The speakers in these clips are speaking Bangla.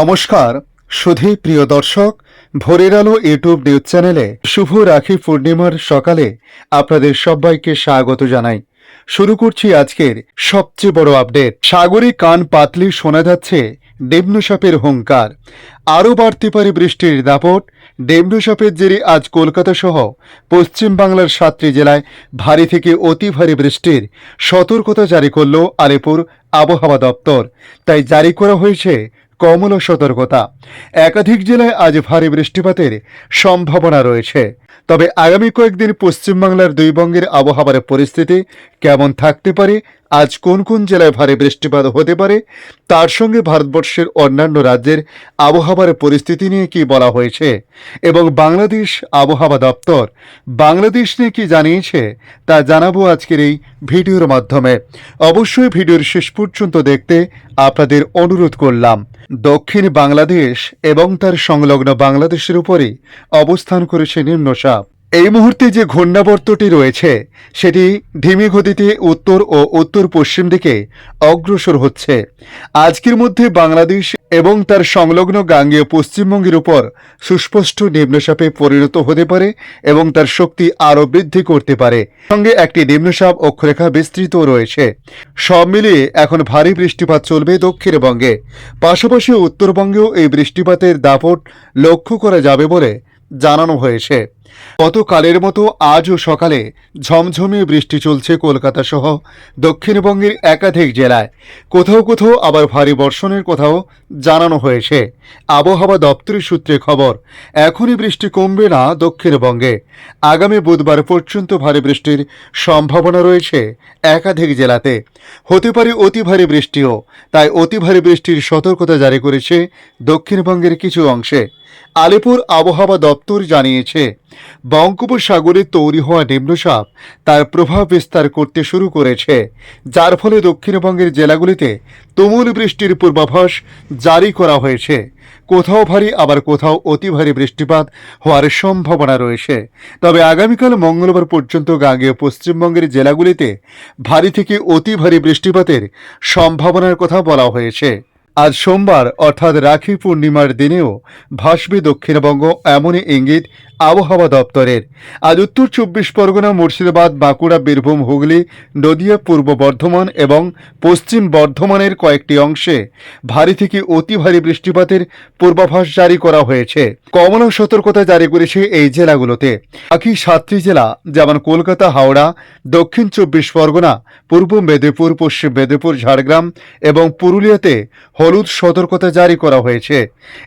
নমস্কার, সুধী প্রিয় দর্শক, ভোরের আলো ইউটিউব নিউজ চ্যানেলে শুভ রাখি পূর্ণিমার সকালে আপনাদের সবাইকে স্বাগত জানাই। শুরু করছি আজকের সবচেয়ে বড় আপডেট। সাগরে কান পাতলি শোনা যাচ্ছে ডেমনুসাপের হুঙ্কার। আরও বাড়তে পারে বৃষ্টির দাপট। ডেমনুসাপের জেরে আজ কলকাতা সহ পশ্চিমবাংলার সাতটি জেলায় ভারী থেকে অতি ভারী বৃষ্টির সতর্কতা জারি করল আলিপুর আবহাওয়া দপ্তর। তাই জারি করা হয়েছে কমলা সতর্কতা। একাধিক জেলায় আজ ভারী বৃষ্টিপাতের সম্ভাবনা রয়েছে। তবে আগামী কয়েকদিন পশ্চিমবাংলার দুই বঙ্গের আবহাওয়ার পরিস্থিতি কেমন থাকতে পারে আজ কোন কোন জেলায় ভারী বৃষ্টিপাত হতে পারে? তার সঙ্গে ভারতবর্ষের অন্যান্য রাজ্যের আবহাওয়ার পরিস্থিতি নিয়ে কি বলা হয়েছে? এবং বাংলাদেশ আবহাওয়া দপ্তর বাংলাদেশ নিয়ে কি জানিয়েছে? তা জানাব আজকের এই ভিডিওর মাধ্যমে। অবশ্যই ভিডিওর শেষ পর্যন্ত দেখতে আপনাদের অনুরোধ করলাম। দক্ষিণ বাংলাদেশ এবং তার সংলগ্ন বাংলাদেশের উপরে অবস্থান করেছে নিম্নচাপ। এই মুহূর্তে যে ঘূর্ণাবর্তটি রয়েছে, সেটি ধিমি গতিতে উত্তর ও উত্তর পশ্চিম দিকে অগ্রসর হচ্ছে। আজকের মধ্যে বাংলাদেশ এবং তার সংলগ্ন গাঙ্গেয় পশ্চিমবঙ্গের উপর সুস্পষ্ট নিম্নচাপে পরিণত হতে পারে এবং তার শক্তি আরও বৃদ্ধি করতে পারে। সঙ্গে একটি নিম্নচাপ অক্ষরেখা বিস্তৃত রয়েছে। সব মিলিয়ে এখন ভারী বৃষ্টিপাত চলবে দক্ষিণবঙ্গে পাশাপাশি উত্তরবঙ্গেও এই বৃষ্টিপাতের দাপট লক্ষ্য করা যাবে বলে জানানো হয়েছে। গতকালের মতো আজও সকালে ঝমঝমিয়ে বৃষ্টি চলছে কলকাতা সহ দক্ষিণবঙ্গের একাধিক জেলায়। কোথাও কোথাও আবার ভারী বর্ষণের কথাও জানানো হয়েছে। আবহাওয়া দপ্তরের সূত্রে খবর, এখনই বৃষ্টি কমবে না দক্ষিণবঙ্গে। আগামী বুধবার পর্যন্ত ভারী বৃষ্টির সম্ভাবনা রয়েছে একাধিক জেলাতে। হতে পারে অতি ভারী বৃষ্টিও, তাই অতি ভারী বৃষ্টির সতর্কতা জারি করেছে দক্ষিণবঙ্গের কিছু অংশে। আলিপুর আবহাওয়া দপ্তর জানিয়েছে। বঙ্গোপসাগরে তৈরি হওয়া নিম্নচাপ তার প্রভাব বিস্তার করতে শুরু করেছে, যার ফলে দক্ষিণবঙ্গের জেলাগুলিতে তুমুল বৃষ্টির পূর্বাভাস জারি করা হয়েছে। কোথাও ভারী, আবার কোথাও অতি ভারী বৃষ্টিপাত হওয়ার সম্ভাবনা রয়েছে। তবে আগামীকাল মঙ্গলবার পর্যন্ত গাঙ্গেয় পশ্চিমবঙ্গের জেলাগুলিতে ভারী থেকে অতি ভারী বৃষ্টিপাতের সম্ভাবনার কথা বলা হয়েছে। আজ সোমবার, অর্থাৎ রাখি পূর্ণিমার দিনেও ভাসবে দক্ষিণবঙ্গ, এমনই ইঙ্গিত আবহাওয়া দপ্তরের। আজ উত্তর চব্বিশ পরগনা, মুর্শিদাবাদ, বাঁকুড়া, বীরভূম, হুগলি, নদিয়া, পূর্ব বর্ধমান এবং পশ্চিম বর্ধমানের কয়েকটি অংশে ভারী থেকে অতি ভারী বৃষ্টিপাতের পূর্বাভাস জারি করা হয়েছে। কমলা সতর্কতা জারি করেছে এই জেলাগুলোতে। বাকি সাতটি জেলা, যেমন কলকাতা, হাওড়া, দক্ষিণ চব্বিশ পরগনা, পূর্ব মেদিনীপুর, পশ্চিম মেদিনীপুর, ঝাড়গ্রাম এবং পুরুলিয়াতে হলুদ সতর্কতা জারি করা হয়েছে।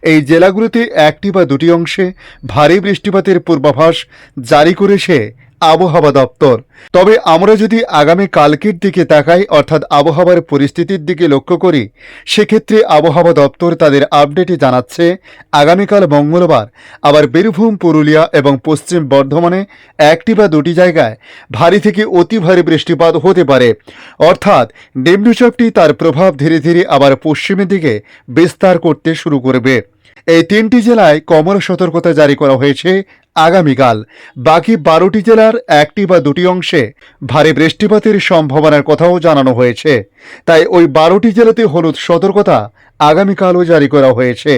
এই জেলাগুলোতে একটি বা দুটি অংশে ভারী বৃষ্টিপাতের পূর্বাভাস জারি করেছে আবহাওয়া দপ্তর। তবে আমরা যদি আগামী কালকের দিকে তাকাই, অর্থাৎ আবহাওয়ার পরিস্থিতির দিকে লক্ষ্য করি, সেক্ষেত্রে আবহাওয়া দপ্তর তাদের আপডেটে জানাচ্ছে, আগামীকাল মঙ্গলবার আবার বীরভূম, পুরুলিয়া এবং পশ্চিম বর্ধমানে একটি বা দুটি জায়গায় ভারী থেকে অতি ভারী বৃষ্টিপাত হতে পারে। অর্থাৎ নিম্নচাপটি তার প্রভাব ধীরে ধীরে আবার পশ্চিমের দিকে বিস্তার করতে শুরু করবে। এই তিনটি জেলায় কমলা সতর্কতা জারি করা হয়েছে আগামীকাল। বাকি বারোটি জেলার একটি বা দুটি অংশে ভারী বৃষ্টিপাতের সম্ভাবনার কথাও জানানো হয়েছে। তাই ওই বারোটি জেলাতে হলুদ সতর্কতা আগামীকালও জারি করা হয়েছে।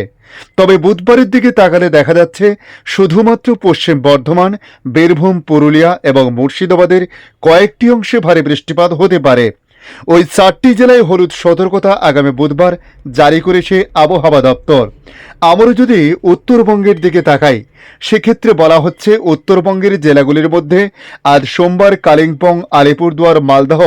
তবে বুধবারের দিকে তাকালে দেখা যাচ্ছে, শুধুমাত্র পশ্চিম বর্ধমান, বীরভূম, পুরুলিয়া এবং মুর্শিদাবাদের কয়েকটি অংশে ভারী বৃষ্টিপাত হতে পারে। ওই চারটি জেলায় হলুদ সতর্কতা আগামী বুধবার জারি করেছে আবহাওয়া দপ্তর। আমরা যদি উত্তরবঙ্গের দিকে তাকাই সেক্ষেত্রে বলা হচ্ছে উত্তরবঙ্গের জেলাগুলির মধ্যে আজ সোমবার কালিম্পং, আলিপুরদুয়ার, মালদহ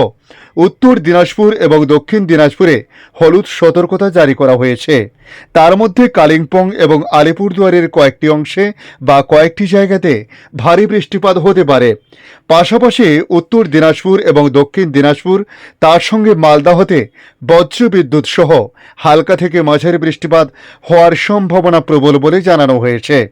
উত্তর দিনাজপুর এবং দক্ষিণ দিনাজপুরে হলুদ সতর্কতা জারি করা হয়েছে। তার মধ্যে কালিম্পং এবং আলিপুরদুয়ারের কয়েকটি অংশে বা কয়েকটি জায়গাতে ভারী বৃষ্টিপাত হতে পারে। পাশাপাশি উত্তর দিনাজপুর এবং দক্ষিণ দিনাজপুর তার সঙ্গে মালদাহতে বজ্রবিদ্যুৎ সহ হালকা থেকে মাঝারি বৃষ্টিপাত হওয়ার সম্ভাবনা প্রবল বলে জানানো হয়েছে।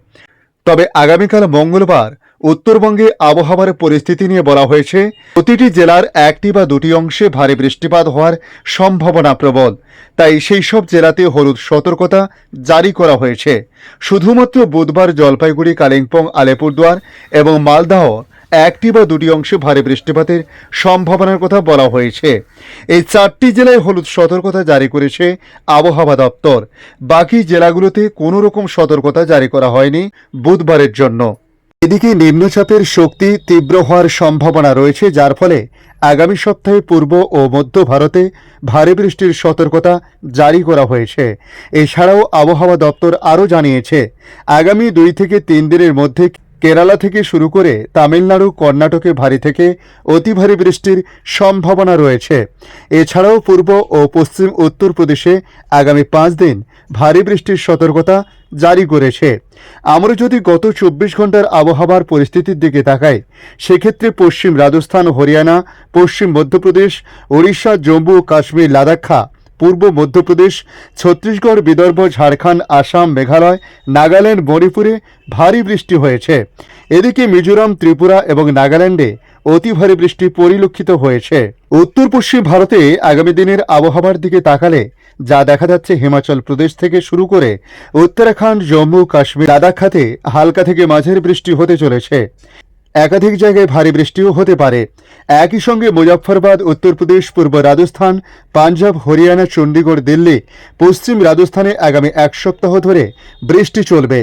তবে আগামীকাল মঙ্গলবার উত্তরবঙ্গে আবহাওয়ার পরিস্থিতি নিয়ে বলা হয়েছে, প্রতিটি জেলার একটি বা দুটি অংশে ভারী বৃষ্টিপাত হওয়ার সম্ভাবনা প্রবল। তাই সেই সব জেলাতে হলুদ সতর্কতা জারি করা হয়েছে। শুধুমাত্র বুধবার জলপাইগুড়ি, কালিম্পং, আলিপুরদুয়ার এবং মালদাহ একটি বা দুটি অংশে ভারী বৃষ্টিপাতের সম্ভাবনার কথা বলা হয়েছে। এই চারটি জেলায় হলুদ সতর্কতা জারি করেছে আবহাওয়া দপ্তর। বাকি জেলাগুলোতে কোনো রকম সতর্কতা জারি করা হয়নি বুধবারের জন্য। এদিকে নিম্নচাপের শক্তি তীব্র হওয়ার সম্ভাবনা রয়েছে, যার ফলে আগামী সপ্তাহে পূর্ব ও মধ্য ভারতে ভারী বৃষ্টির সতর্কতা জারি করা হয়েছে। এছাড়াও আবহাওয়া দপ্তর আরও জানিয়েছে, আগামী দুই থেকে তিন দিনের মধ্যে কেরালা থেকে শুরু করে তামিলনাড়ু, কর্ণাটকে ভারী থেকে অতি ভারী বৃষ্টির সম্ভাবনা রয়েছে। এছাড়াও পূর্ব ও পশ্চিম উত্তরপ্রদেশে আগামী পাঁচ দিন ভারী বৃষ্টির সতর্কতা জারি করেছে। আমরা যদি গত চব্বিশ ঘণ্টার আবহাওয়ার পরিস্থিতির দিকে তাকাই, সেক্ষেত্রে পশ্চিম রাজস্থান, হরিয়ানা, পশ্চিম মধ্যপ্রদেশ, ওড়িশা, জম্মু ও কাশ্মীর, লাদাখা পূর্ব মধ্যপ্রদেশ, ছত্তিশগড়, বিদর্ভ, ঝাড়খণ্ড, আসাম, মেঘালয়, নাগাল্যান্ড, মণিপুরে ভারী বৃষ্টি হয়েছে। এদিকে মিজোরাম, ত্রিপুরা এবং নাগাল্যান্ডে অতি ভারী বৃষ্টি পরিলক্ষিত হয়েছে। উত্তর পশ্চিম ভারতে আগামী দিনের আবহাওয়ার দিকে তাকালে যা দেখা যাচ্ছে হিমাচল প্রদেশ থেকে শুরু করে উত্তরাখণ্ড, জম্মু, কাশ্মীর লাদাখাতে হালকা থেকে মাঝের বৃষ্টি হতে চলেছে। একাধিক জায়গায় ভারী বৃষ্টিও হতে পারে। একই সঙ্গে মুজফ্ফরবাদ, উত্তরপ্রদেশ, পূর্ব রাজস্থান, পাঞ্জাব, হরিয়ানা চণ্ডীগড় দিল্লি, পশ্চিম রাজস্থানে আগামী এক সপ্তাহ ধরে বৃষ্টি চলবে।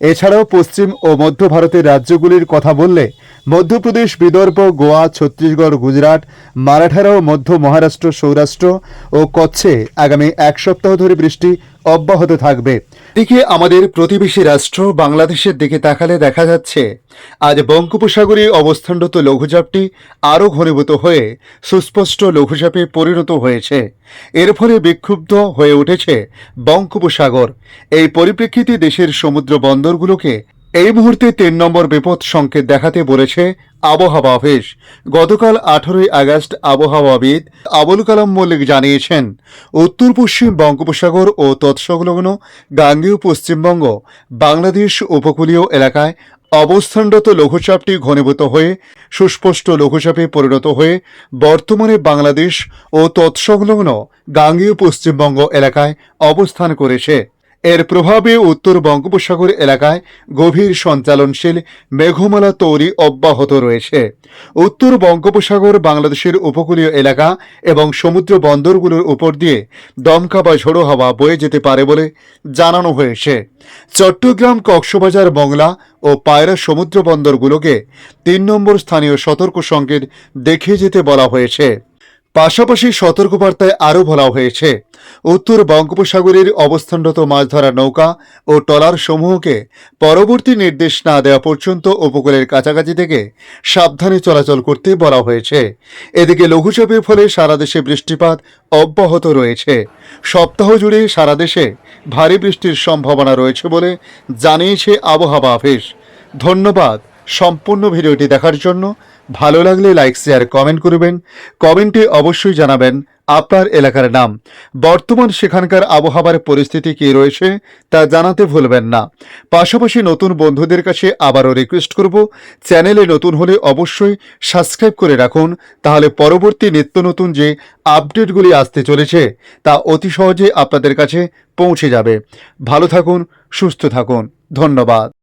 এছাড়াও পশ্চিম ও মধ্য ভারতের রাজ্যগুলির কথা বললে মধ্যপ্রদেশ, বিদর্ভ, গোয়া, ছত্তিশগড়, গুজরাট, মারাঠারা ও মধ্য মহারাষ্ট্র, সৌরাষ্ট্র ও কচ্ছে আগামী এক সপ্তাহ ধরে বৃষ্টি অব্যাহত থাকবে। এদিকে আমাদের প্রতিবেশী রাষ্ট্র বাংলাদেশের দিকে তাকালে দেখা যাচ্ছে, আজ বঙ্গোপসাগরে অবস্থানরত লঘুচাপটি আরও ঘনীভূত হয়ে সুস্পষ্ট লঘুচাপে পরিণত হয়েছে। এর ফলে বিক্ষুব্ধ হয়ে উঠেছে বঙ্গোপসাগর। এই পরিপ্রেক্ষিতে দেশের সমুদ্র বন্দরগুলোকে এই মুহূর্তে তিন নম্বর বিপদ সংকেত দেখাতে বলেছে আবহাওয়া অফিস। গতকাল আঠারোই আগস্ট আবহাওয়াবিদ আবুল কালাম মল্লিক জানিয়েছেন, উত্তর পশ্চিম বঙ্গোপসাগর ও তৎসংলগ্ন গাঙ্গেয় পশ্চিমবঙ্গ, বাংলাদেশ উপকূলীয় এলাকায় অবস্থানরত লঘুচাপটি ঘনীভূত হয়ে, সুস্পষ্ট লঘুচাপে পরিণত হয়ে বর্তমানে বাংলাদেশ ও তৎসংলগ্ন গাঙ্গেয় পশ্চিমবঙ্গ এলাকায় অবস্থান করেছে। এর প্রভাবে উত্তর বঙ্গোপসাগর এলাকায় গভীর সঞ্চালনশীল মেঘমালা তৈরি অব্যাহত রয়েছে। উত্তর বঙ্গোপসাগর বাংলাদেশের উপকূলীয় এলাকা এবং সমুদ্র বন্দরগুলোর উপর দিয়ে দমকা বা ঝোড়ো হাওয়া বয়ে যেতে পারে বলে জানানো হয়েছে। চট্টগ্রাম কক্সবাজার মংলা ও পায়রা সমুদ্র বন্দরগুলোকে তিন নম্বর স্থানীয় সতর্ক সংকেত দেখিয়ে যেতে বলা হয়েছে। পাশাপাশি সতর্কবার্তায় আরও বলা হয়েছে, উত্তর বঙ্গোপসাগরের অবস্থানরত মাছ ধরা নৌকা ও ট্রলার সমূহকে পরবর্তী নির্দেশ না দেওয়া পর্যন্ত উপকূলের কাছাকাছি থেকে সাবধানে চলাচল করতে বলা হয়েছে। এদিকে লঘুচাপের ফলে সারা দেশে বৃষ্টিপাত অব্যাহত রয়েছে। সপ্তাহ জুড়ে সারা দেশে ভারী বৃষ্টির সম্ভাবনা রয়েছে বলে জানিয়েছে আবহাওয়া অফিস। ধন্যবাদ, সম্পূর্ণ ভিডিওটি দেখার জন্য। ভালো লাগলে লাইক শেয়ার কমেন্ট করবেন। কমেন্টে অবশ্যই জানাবেন আপনার এলাকার নাম। বর্তমান সেখানকার আবহাওয়ার পরিস্থিতি কী রয়েছে তা জানাতে ভুলবেন না। পাশাপাশি নতুন বন্ধুদের কাছে আবারও রিকোয়েস্ট করব। চ্যানেলে নতুন হলে অবশ্যই সাবস্ক্রাইব করে রাখুন। তাহলে পরবর্তী নিত্য নতুন যে আপডেটগুলি আসতে চলেছে, তা অতি সহজে আপনাদের কাছে পৌঁছে যাবে। ভালো থাকুন, সুস্থ থাকুন। ধন্যবাদ।